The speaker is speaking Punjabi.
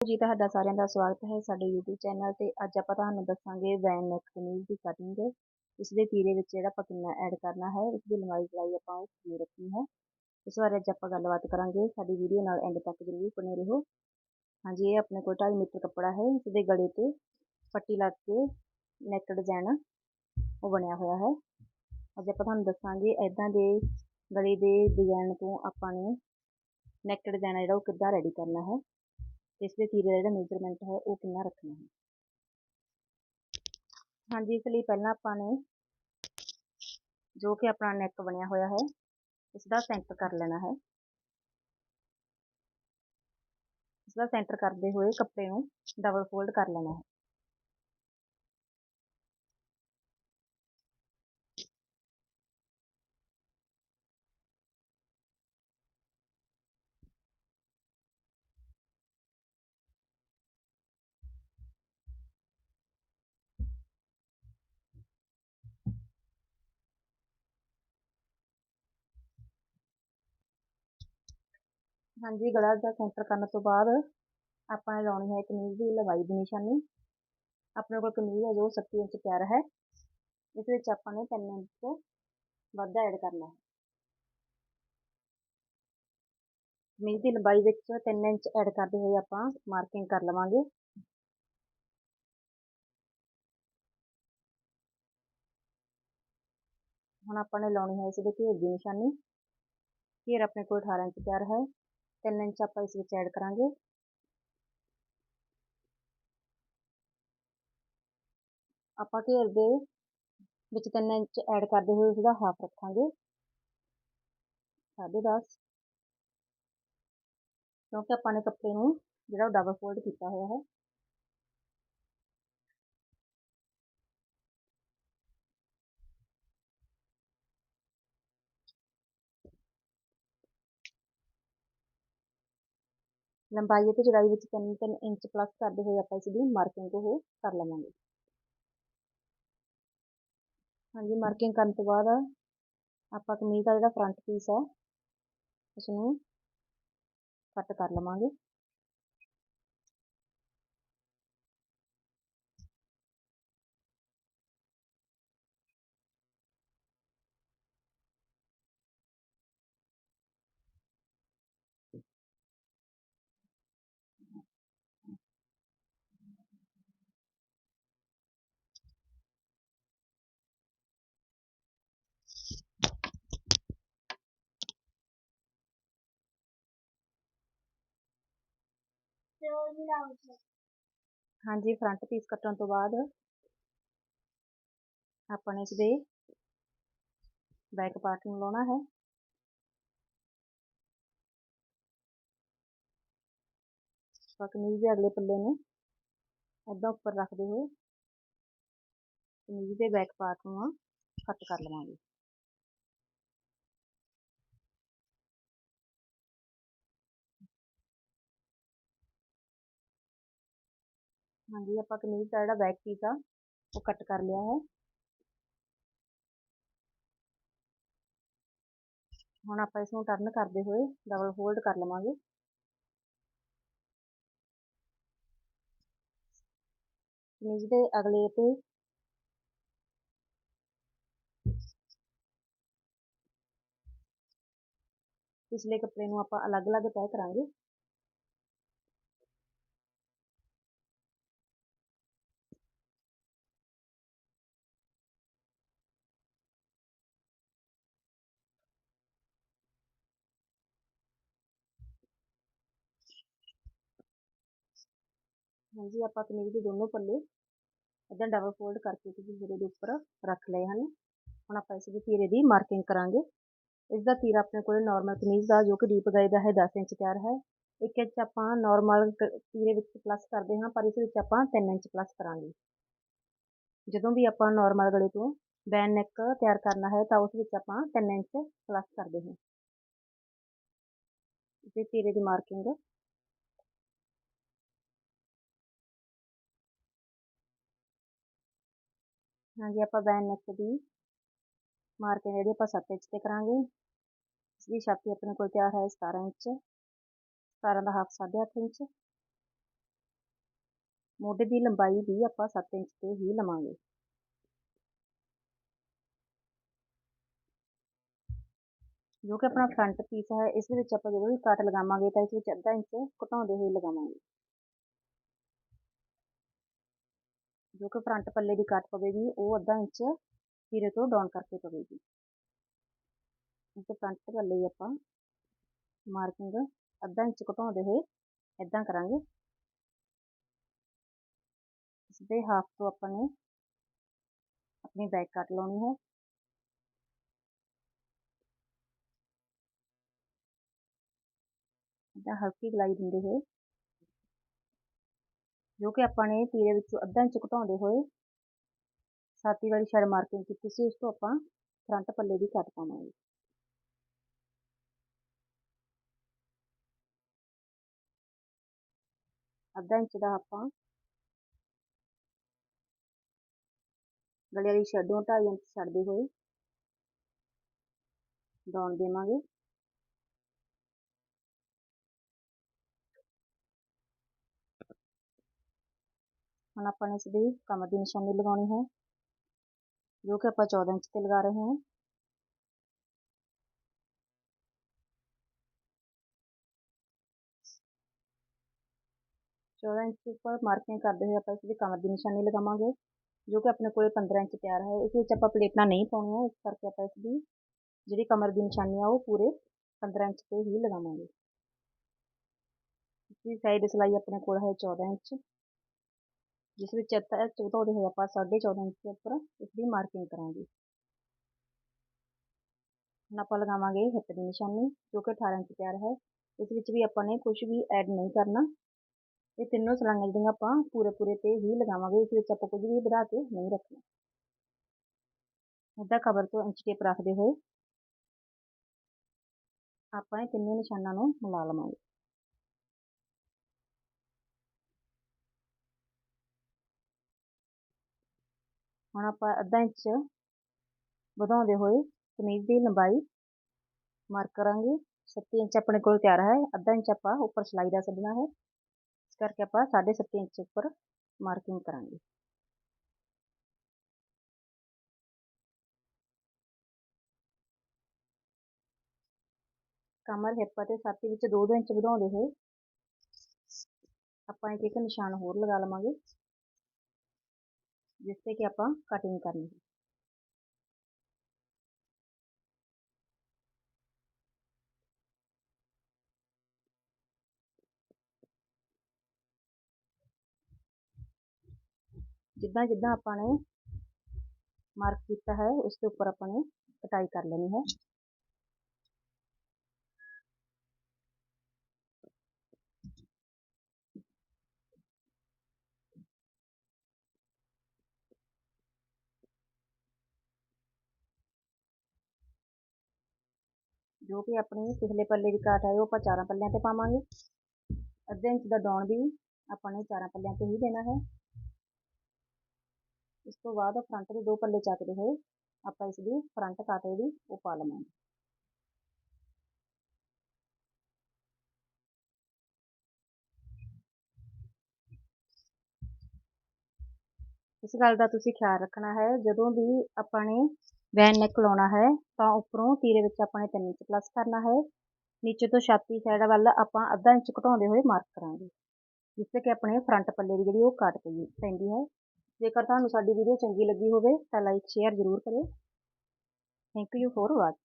ਜੀ, ਤੁਹਾਡਾ ਸਾਰਿਆਂ ਦਾ ਸਵਾਗਤ ਹੈ ਸਾਡੇ YouTube ਚੈਨਲ ਤੇ। ਅੱਜ ਆਪਾਂ ਤੁਹਾਨੂੰ ਦੱਸਾਂਗੇ ਵੈਨ ਨੈਕ ਕਮੀਜ਼ ਦੀ ਕਟਿੰਗ ਇਸ ਦੇ ਤੀਰੇ ਵਿੱਚ ਜਿਹੜਾ ਆਪਾਂ ਕਿੰਨਾ ਐਡ ਕਰਨਾ ਹੈ, ਇਸ ਦੀ ਲੰਬਾਈ ਚੌੜਾਈ ਆਪਾਂ ਕੀ ਰੱਖਣੀ ਹੈ। ਇਸ ਬਾਰੇ ਅੱਜ ਆਪਾਂ ਗੱਲਬਾਤ ਕਰਾਂਗੇ। ਸਾਡੀ ਵੀਡੀਓ ਨਾਲ ਐਂਡ ਤੱਕ ਜ਼ਰੂਰ ਬਣੇ ਰਹੋ। ਹਾਂਜੀ, ਇਹ ਆਪਣੇ ਕੋਲ 2.5 ਮੀਟਰ ਕੱਪੜਾ ਹੈ। ਇਸ ਦੇ ਗਲੇ ਤੇ ਪੱਟੀ ਲੱਗ ਕੇ ਨੈਕ ਡਿਜ਼ਾਈਨ ਉਹ ਬਣਿਆ ਹੋਇਆ ਹੈ। ਅੱਜ ਆਪਾਂ ਤੁਹਾਨੂੰ ਦੱਸਾਂਗੇ ਐਦਾਂ ਦੇ ਗਲੇ ਦੇ ਡਿਜ਼ਾਈਨ ਤੋਂ ਆਪਾਂ ਨੇ ਨੈਕ ਡਿਜ਼ਾਈਨ ਜਿਹੜਾ ਉਹ ਕਿੱਦਾਂ ਰੈਡੀ ਕਰਨਾ ਹੈ। ਇਸ ਦੇ ਤੀਰੇ ਦਾ ਜਿਹੜਾ ਮੇਜਰਮੈਂਟ ਹੈ ਉਹ ਕਿੰਨਾ ਰੱਖਣਾ ਹੈ। ਹਾਂਜੀ, ਇਸ ਲਈ ਪਹਿਲਾਂ ਆਪਾਂ ਨੇ ਜੋ ਕਿ ਆਪਣਾ ਨੈਕ ਬਣਿਆ ਹੋਇਆ ਹੈ ਇਸ ਦਾ ਸੈਂਟਰ ਕਰ ਲੈਣਾ ਹੈ। ਇਸ ਦਾ ਸੈਂਟਰ ਕਰਦੇ ਹੋਏ ਕੱਪੜੇ ਨੂੰ ਡਬਲ ਫੋਲਡ ਕਰ ਲੈਣਾ ਹੈ। ਹਾਂਜੀ, ਗਲਾ ਦਾ ਸੈਂਟਰ ਕਰਨ ਤੋਂ ਬਾਅਦ ਆਪਾਂ ਨੇ ਲਾਉਣੀ ਹੈ ਕਮੀਜ਼ ਦੀ ਲੰਬਾਈ ਦੀ ਨਿਸ਼ਾਨੀ। ਆਪਣੇ ਕੋਲ ਕਮੀਜ਼ ਹੈ ਜੋ 37 ਇੰਚ ਤਿਆਰ ਹੈ। ਇਸ ਵਿੱਚ ਆਪਾਂ ਨੇ 3 ਇੰਚ ਵਾਧਾ ਐਡ ਕਰਨਾ ਹੈ। ਕਮੀਜ਼ ਦੀ ਲੰਬਾਈ ਵਿੱਚ 3 ਇੰਚ ਐਡ ਕਰਦੇ ਹੋਏ ਆਪਾਂ ਮਾਰਕਿੰਗ ਕਰ ਲਵਾਂਗੇ। ਹੁਣ ਆਪਾਂ ਨੇ ਲਾਉਣੀ ਹੈ ਇਸ ਦੇ ਘੇਰ ਦੀ ਨਿਸ਼ਾਨੀ। ਘੇਰ ਆਪਣੇ ਕੋਲ 18 ਇੰਚ ਤਿਆਰ ਹੈ। 3 ਇੰਚ ਆਪਾਂ ਇਸ ਵਿੱਚ ਐਡ ਕਰਾਂਗੇ। ਆਪਾਂ ਘੇਰ ਦੇ ਵਿੱਚ 3 ਇੰਚ ਐਡ ਕਰਦੇ ਹੋਏ ਉਸਦਾ ਹਾਫ ਰੱਖਾਂਗੇ। 10.5 ਕਿਉਂਕਿ ਆਪਾਂ ਨੇ ਕੱਪੜੇ ਨੂੰ ਜਿਹੜਾ ਉਹ ਡਬਲ ਫੋਲਡ ਕੀਤਾ ਹੋਇਆ ਹੈ। ਲੰਬਾਈ ਅਤੇ ਚੌੜਾਈ ਵਿੱਚ 3-3 ਇੰਚ ਪਲੱਸ ਕਰਦੇ ਹੋਏ ਆਪਾਂ ਇਸ ਦੀ ਮਾਰਕਿੰਗ ਉਹ ਕਰ ਲਵਾਂਗੇ। ਹਾਂਜੀ ਮਾਰਕਿੰਗ ਕਰਨ ਤੋਂ ਬਾਅਦ ਆਪਾਂ ਕਮੀਜ਼ ਦਾ ਜਿਹੜਾ ਫਰੰਟ ਪੀਸ ਹੈ ਉਸ ਨੂੰ ਕੱਟ ਕਰ ਲਵਾਂਗੇ। ਹਾਂਜੀ ਫਰੰਟ ਪੀਸ ਕੱਟਣ ਤੋਂ ਬਾਅਦ ਆਪਾਂ ਨੇ ਇਸ ਦੇ ਬੈਕ ਪਾਰਟ ਨੂੰ ਲਾਉਣਾ ਹੈ। ਆਪਾਂ ਕਮੀਜ਼ ਦੇ ਅਗਲੇ ਪੱਲੇ ਨੂੰ ਐਦਾਂ ਉੱਪਰ ਰੱਖਦੇ ਹੋਏ ਕਮੀਜ਼ ਦੇ ਬੈਕ ਪਾਰਟ ਨੂੰ ਕੱਟ ਕਰ ਲਵਾਂਗੇ। ਹਾਂਜੀ, ਆਪਾਂ ਕਮੀਜ਼ ਦਾ ਜਿਹੜਾ ਬੈਕ ਪੀਸ ਆ, ਉਹ ਕੱਟ ਕਰ ਲਿਆ ਹੈ। ਹੁਣ ਆਪਾਂ ਇਸ ਨੂੰ ਟਰਨ ਕਰਦੇ ਹੋਏ ਡਬਲ ਫੋਲਡ ਕਰ ਲਵਾਂਗੇ। ਕਮੀਜ਼ ਦੇ ਅਗਲੇ ਤੇ ਪਿਛਲੇ ਕੱਪੜੇ ਨੂੰ ਆਪਾਂ ਅਲੱਗ-ਅਲੱਗ ਤੈਅ ਕਰਾਂਗੇ। ਹਾਂਜੀ, ਆਪਾਂ ਕਮੀਜ਼ ਦੇ ਦੋਨੋਂ ਪੱਲੇ ਇਦਾਂ ਡਬਲ ਫੋਲਡ ਕਰਕੇ ਤੁਸੀਂ ਸਿਰੇ ਦੇ ਉੱਪਰ ਰੱਖ ਲਏ ਹਨ। ਹੁਣ ਆਪਾਂ ਇਸ ਦੇ ਤੀਰੇ ਦੀ ਮਾਰਕਿੰਗ ਕਰਾਂਗੇ। ਇਸ ਦਾ ਤੀਰਾ ਆਪਣੇ ਕੋਲ ਨਾਰਮਲ ਕਮੀਜ਼ ਦਾ, ਜੋ ਕਿ ਡੀਪ ਗਾਈ ਦਾ ਹੈ 10 ਇੰਚ ਤਿਆਰ ਹੈ। ਇੱਕ ਇੰਚ ਆਪਾਂ ਨਾਰਮਲ ਤੀਰੇ ਵਿੱਚ ਪਲੱਸ ਕਰਦੇ ਹਾਂ, ਪਰ ਇਸ ਵਿੱਚ ਆਪਾਂ 3 ਇੰਚ ਪਲੱਸ ਕਰਾਂਗੇ। ਜਦੋਂ ਵੀ ਆਪਾਂ ਨਾਰਮਲ ਗਲੇ ਤੋਂ ਬੈਨ ਨੈਕ ਤਿਆਰ ਕਰਨਾ ਹੈ, ਤਾਂ ਉਸ ਵਿੱਚ ਆਪਾਂ 3 ਇੰਚ ਪਲੱਸ ਕਰਦੇ ਹਾਂ। ਤੇ ਤੀਰੇ ਦੀ ਮਾਰਕਿੰਗ ਹਾਂਜੀ, ਆਪਾਂ ਬੈਨ ਨੈਕ ਦੀ ਮਾਰਕਿੰਗ ਜਿਹੜੀ ਆਪਾਂ 7 ਇੰਚ ਤੇ ਕਰਾਂਗੇ। ਇਸ ਦੀ ਛਾਤੀ ਆਪਣੇ ਕੋਲ ਤਿਆਰ ਹੈ 17 ਇੰਚ। 17 ਦਾ ਹਾਫ 8.5 ਇੰਚ। ਮੋਢੇ ਦੀ ਲੰਬਾਈ ਵੀ ਆਪਾਂ 7 ਇੰਚ ਤੇ ਹੀ ਲਵਾਂਗੇ। ਜੋ ਕਿ ਆਪਣਾ ਫਰੰਟ ਪੀਸ ਹੈ, ਇਸ ਦੇ ਵਿੱਚ ਆਪਾਂ ਜਦੋਂ ਵੀ ਕੱਟ ਲਗਾਵਾਂਗੇ ਤਾਂ ਇਸ ਵਿੱਚ ਅੱਧਾ ਇੰਚ ਘਟਾਉਂਦੇ ਹੋਏ ਲਗਾਵਾਂਗੇ। ਜੋ ਕਿ ਫਰੰਟ ਪੱਲੇ ਦੀ ਕੱਟ ਪਵੇਗੀ, ਉਹ ਅੱਧਾ ਇੰਚ ਹੀਰੇ ਤੋਂ ਡਾਊਨ ਕਰਕੇ ਪਵੇਗੀ। ਇਸ ਫਰੰਟ ਪੱਲੇ ਆਪਾਂ ਮਾਰਕਿੰਗ ਅੱਧਾ ਇੰਚ ਘਟਾਉਂਦੇ ਹੋਏ ਇਦਾਂ ਕਰਾਂਗੇ। ਇਸ ਦੇ ਹਾਫ ਤੋਂ ਆਪਾਂ ਨੇ ਆਪਣੀ ਬੈਕ ਕੱਟ ਲਾਉਣੀ ਹੈ। ਇਦਾਂ ਹਲਕੀ ਗਲਾਈ ਦਿੰਦੇ ਹੋਏ ਜੋ ਕਿ ਆਪਾਂ ਨੇ ਤੀਰੇ ਵਿੱਚੋਂ ਅੱਧਾ ਇੰਚ ਘਟਾਉਂਦੇ ਹੋਏ ਸਾਤੀ ਵਾਲੀ ਸ਼ੈਡ ਮਾਰਕਿੰਗ ਕੀਤੀ ਸੀ, ਉਸ ਤੋਂ ਆਪਾਂ ਫਰੰਟ ਪੱਲੇ ਦੀ ਕੱਟ ਪਾਵਾਂਗੇ। ਅੱਧਾ ਇੰਚ ਦਾ ਆਪਾਂ ਗਲੇ ਵਾਲੀ ਸ਼ੈਡੋ 2.5 ਇੰਚ ਛੱਡਦੇ ਹੋਏ ਡਾਉਨ ਦੇਵਾਂਗੇ। ਹੁਣ ਆਪਾਂ ਨੇ ਇਸ ਦੀ ਕਮਰ ਦੀ ਨਿਸ਼ਾਨੀ ਲਗਾਉਣੀ ਹੈ ਜੋ ਕਿ ਆਪਾਂ 14 ਇੰਚ ਤੇ ਲਗਾ ਰਹੇ ਹਾਂ ਚੌਦਾਂ ਇੰਚ ਉੱਪਰ ਮਾਰਕਿੰਗ ਕਰਦੇ ਹੋਏ ਆਪਾਂ ਇਸ ਦੀ ਕਮਰ ਦੀ ਨਿਸ਼ਾਨੀ ਲਗਾਵਾਂਗੇ ਜੋ ਕਿ ਆਪਣੇ ਕੋਲੇ 15 ਇੰਚ ਤਿਆਰ ਹੈ ਇਸ ਵਿੱਚ ਆਪਾਂ ਪਲੇਟਾਂ ਨਹੀਂ ਪਾਉਣੀਆਂ ਇਸ ਕਰਕੇ ਆਪਾਂ ਇਸ ਦੀ ਜਿਹੜੀ ਕਮਰ ਦੀ ਨਿਸ਼ਾਨੀ ਆ ਉਹ ਪੂਰੇ 15 ਇੰਚ ਤੇ ਹੀ ਲਗਾਵਾਂਗੇ ਇਸ ਦੀ ਸਾਈਡ ਸਿਲਾਈ ਆਪਣੇ ਕੋਲ ਹੈ 14 ਇੰਚ ਜਿਸ ਵਿੱਚ ਅੱਧਾ ਚੌਧਾਉਂਦੇ ਹੋਏ ਆਪਾਂ 14.5 ਇੰਚ ਦੇ ਉੱਪਰ ਇਸ ਮਾਰਕਿੰਗ ਕਰਾਂਗੇ। ਹੁਣ ਆਪਾਂ ਲਗਾਵਾਂਗੇ ਹਿੱਪ ਦੀ ਨਿਸ਼ਾਨੀ, ਜੋ ਕਿ 18 ਇੰਚ ਤਿਆਰ ਹੈ। ਇਸ ਵਿੱਚ ਵੀ ਆਪਾਂ ਨੇ ਕੁਝ ਵੀ ਐਡ ਨਹੀਂ ਕਰਨਾ। ਇਹ ਤਿੰਨੋਂ ਸਲਾਈਆਂ ਜਿਹੜੀਆਂ ਆਪਾਂ ਪੂਰੇ ਪੂਰੇ ਤੇ ਹੀ ਲਗਾਵਾਂਗੇ। ਇਸ ਵਿੱਚ ਆਪਾਂ ਕੁਝ ਵੀ ਵਧਾ ਕੇ ਨਹੀਂ ਰੱਖਣਾ। ਇੱਦਾਂ ਕਵਰ ਤੋਂ ਇੰਚ ਟੇਪ ਰੱਖਦੇ ਹੋਏ ਆਪਾਂ ਇਹ ਤਿੰਨੇ ਨਿਸ਼ਾਨਾਂ ਨੂੰ ਮਿਲਾ ਲਵਾਂਗੇ। ਹੁਣ ਆਪਾਂ ਅੱਧਾ ਇੰਚ ਵਧਾਉਂਦੇ ਹੋਏ ਕਮੀਜ਼ ਦੀ ਲੰਬਾਈ ਮਾਰਕ ਕਰਾਂਗੇ। 37 ਇੰਚ ਆਪਣੇ ਕੋਲ ਤਿਆਰ ਹੈ। ਅੱਧਾ ਇੰਚ ਆਪਾਂ ਉੱਪਰ ਸਲਾਈ ਦਾ ਛੱਡਣਾ ਹੈ। ਇਸ ਕਰਕੇ ਆਪਾਂ 7.5 ਇੰਚ ਉੱਪਰ ਮਾਰਕਿੰਗ ਕਰਾਂਗੇ। ਕਮਰ ਹਿੱਪ ਅਤੇ ਛਾਤੀ ਵਿੱਚ 2-2 ਇੰਚ ਵਧਾਉਂਦੇ ਹੋਏ ਆਪਾਂ ਇੱਕ ਇੱਕ ਨਿਸ਼ਾਨ ਹੋਰ ਲਗਾ ਲਵਾਂਗੇ। ਜਿਸ ਤੇ ਕਿ ਆਪਾਂ ਕਟਿੰਗ ਕਰਨੀ ਹੈ ਜਿੱਦਾਂ ਜਿੱਦਾਂ ਆਪਾਂ ਨੇ ਮਾਰਕ ਕੀਤਾ ਹੈ ਉਸ ਦੇ ਉੱਪਰ ਆਪਾਂ ਨੇ ਕਟਾਈ ਕਰ ਲੈਣੀ ਹੈ ਜੋ ਕਿ ਆਪਣੀ ਪਿਛਲੇ ਪੱਲੇ ਦੀ ਕਾਟ ਹੈ, ਉਹ ਆਪਾਂ ਚਾਰਾਂ ਪੱਲਿਆਂ ਤੇ ਪਾਵਾਂਗੇ। ਅੱਧੇ ਇੰਚ ਦਾ ਡਾਉਣ ਵੀ ਆਪਾਂ ਨੇ ਚਾਰਾਂ ਪੱਲਿਆਂ ਤੇ ਹੀ ਦੇਣਾ ਹੈ। ਇਸ ਤੋਂ ਬਾਅਦ ਫਰੰਟ ਦੇ ਦੋ ਪੱਲੇ ਚੱਕਦੇ ਹੋਏ, ਆਪਾਂ ਇਸ ਦੀ ਫਰੰਟ ਕਾਟ ਜਿਹੜੀ ਉਹ ਪਾ ਲਵਾਂਗੇ। ਇਸ ਗੱਲ ਦਾ ਤੁਸੀਂ ਖਿਆਲ ਰੱਖਣਾ ਹੈ, ਜਦੋਂ ਵੀ ਆਪਾਂ ਨੇ ਵੈਨ ਨੈਕ ਲਾਉਣਾ ਹੈ, ਤਾਂ ਉੱਪਰੋਂ ਤੀਰੇ ਵਿੱਚ ਆਪਾਂ ਨੇ 3 ਇੰਚ ਪਲੱਸ ਕਰਨਾ ਹੈ। ਨੀਚੇ ਤੋਂ ਛਾਤੀ ਸਾਈਡ ਵੱਲ ਆਪਾਂ ਅੱਧਾ ਇੰਚ ਘਟਾਉਂਦੇ ਹੋਏ ਮਾਰਕ ਕਰਾਂਗੇ। ਜਿਸ ਕਿ ਆਪਣੇ ਫਰੰਟ ਪੱਲੇ ਦੀ ਜਿਹੜੀ ਉਹ ਕੱਟ ਪਈ ਪੈਂਦੀ ਹੈ। ਜੇਕਰ ਤੁਹਾਨੂੰ ਸਾਡੀ ਵੀਡੀਓ ਚੰਗੀ ਲੱਗੀ ਹੋਵੇ, ਤਾਂ ਲਾਈਕ ਸ਼ੇਅਰ ਜ਼ਰੂਰ ਕਰਿਓ। Thank you for watch